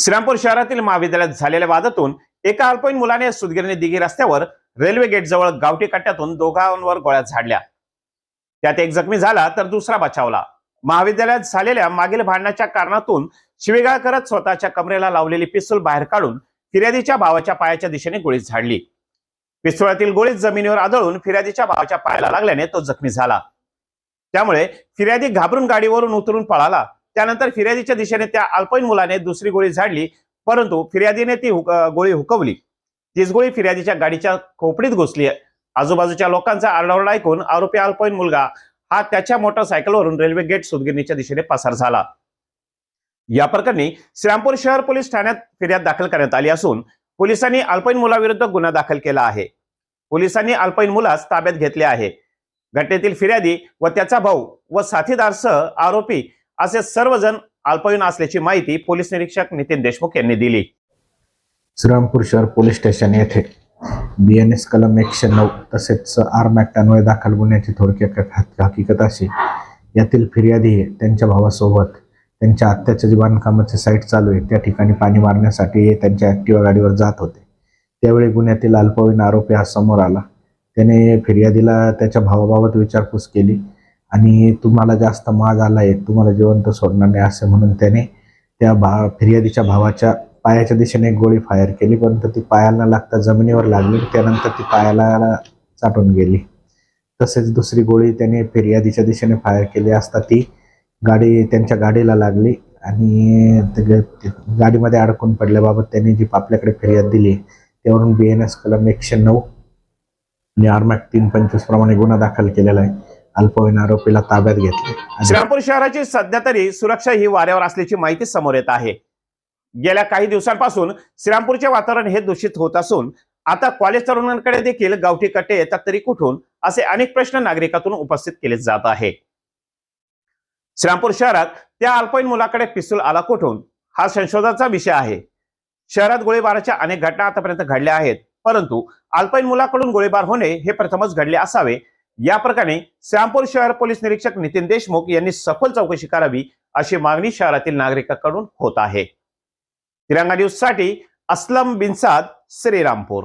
श्रीरामपूर शहरातील महाविद्यालयात झालेल्या वादातून एका अल्पवयीन मुलाने सुदगिरणी दिघी रस्त्यावर रेल्वे गेट जवळ गावठी कट्ट्यातून दोघांवर गोळ्या झाडल्या. त्यात एक जखमी झाला तर दुसरा बचावला. महाविद्यालयात झालेल्या मागील भांडणाच्या कारणातून शिवेगाळ करत स्वतःच्या कमरेला लावलेली पिस्तूल बाहेर काढून फिर्यादीच्या भावाच्या पायाच्या दिशेने गोळी झाडली. पिस्तुळातील गोळी जमिनीवर आदळून फिर्यादीच्या भावाच्या पायाला लागल्याने तो जखमी झाला. त्यामुळे फिर्यादी घाबरून गाडीवरून उतरून पळाला. त्यानंतर फिर्यादीच्या दिशेने त्या अल्पवयीन मुलाने दुसरी गोळी झाडली परंतु फिर्यादीने ती हुक- गोळी हुकवली. तीच गोळी फिर्यादीच्या गाडीच्या खोपडीत घुसली. आजूबाजूच्या लोकांचा आरडाओरडा ऐकून आरोपी अल्पवयीन मुलगा हा त्याच्या मोटरसायकलवरून रेल्वे गेट सुदगिरणीच्या दिशेने पसार झाला. या प्रकरणी श्रीरामपूर शहर पोलीस ठाण्यात फिर्याद दाखल करण्यात आली असून पोलिसांनी अल्पईन मुलाविरुद्ध गुन्हा दाखल केला आहे. पोलिसांनी अल्पईन मुलास ताब्यात घेतले आहे. घटनेतील फिर्यादी व त्याचा भाऊ व साथीदारसह आरोपी असे सर्वजण अल्पवयीन असल्याची माहिती पोलीस निरीक्षक नितीन देशमुख यांनी दिली. श्रीरामपूर शहर पोलीस स्टेशन येथे बी एन एस कलम एकशे नऊ तसेच आर्म ॲक्ट दाखल गुन्ह्याची थोडक्यात हकीकत अशी. यातील फिर्यादी त्यांच्या भावासोबत त्यांच्या आत्याच्या जे बांधकामाचे साईट चालू आहे त्या ठिकाणी पाणी मारण्यासाठी त्यांच्या ॲक्टिवा गाडीवर जात होते. त्यावेळी गुन्ह्यातील अल्पवयीन आरोपी हा समोर आला. त्याने फिर्यादीला त्याच्या भावाबाबत विचारपूस केली. आणि तुम्हाला जास्त माज आला आहे तुम्हाला जिवंत सोडणार नाही असं म्हणून त्याने त्या भा फिर्यादीच्या भावाच्या पायाच्या दिशेने एक गोळी फायर केली परंतु ती पायाला लागता जमिनीवर लागली त्यानंतर ती पायाला चाटून गेली. तसेच दुसरी गोळी त्याने फिर्यादीच्या दिशेने फायर केली असता ती गाडी त्यांच्या गाडीला लागली आणि गाडीमध्ये अडकून पडल्याबाबत त्यांनी जी आपल्याकडे फिर्याद दिली त्यावरून बी एन एस कलम एकशे नऊ आणि आरमॅक तीन पंचवीस प्रमाणे गुन्हा दाखल केलेला आहे. अल्पवयीन आरोपीला ताब्यात घेतले. श्रीरामपूर शहराची सध्या तरी सुरक्षा ही वाऱ्यावर असल्याची माहिती समोर येत आहे. गेल्या काही दिवसांपासून श्रीरामपूरचे वातावरण हे दूषित होत असून आता कॉलेज तरुणांकडे देखील गावठी कट्टे येतात तरी कुठून असे अनेक प्रश्न नागरिकातून उपस्थित केले जात आहे. श्रीरामपूर शहरात त्या अल्पवयीन मुलाकडे पिस्तूल आला कुठून हा संशोधनाचा विषय आहे. शहरात गोळीबाराच्या अनेक घटना आतापर्यंत घडल्या आहेत परंतु अल्पवयीन मुलाकडून गोळीबार होणे हे प्रथमच घडले असावे या प्रकरणी श्रीरामपूर शहर पोलीस निरीक्षक नितीन देशमुख यांनी सखोल चौकशी करावी अशी मागणी शहरातील नागरिकांकडून होत आहे. तिरंगा न्यूजसाठी असलम बिनसाद श्रीरामपूर.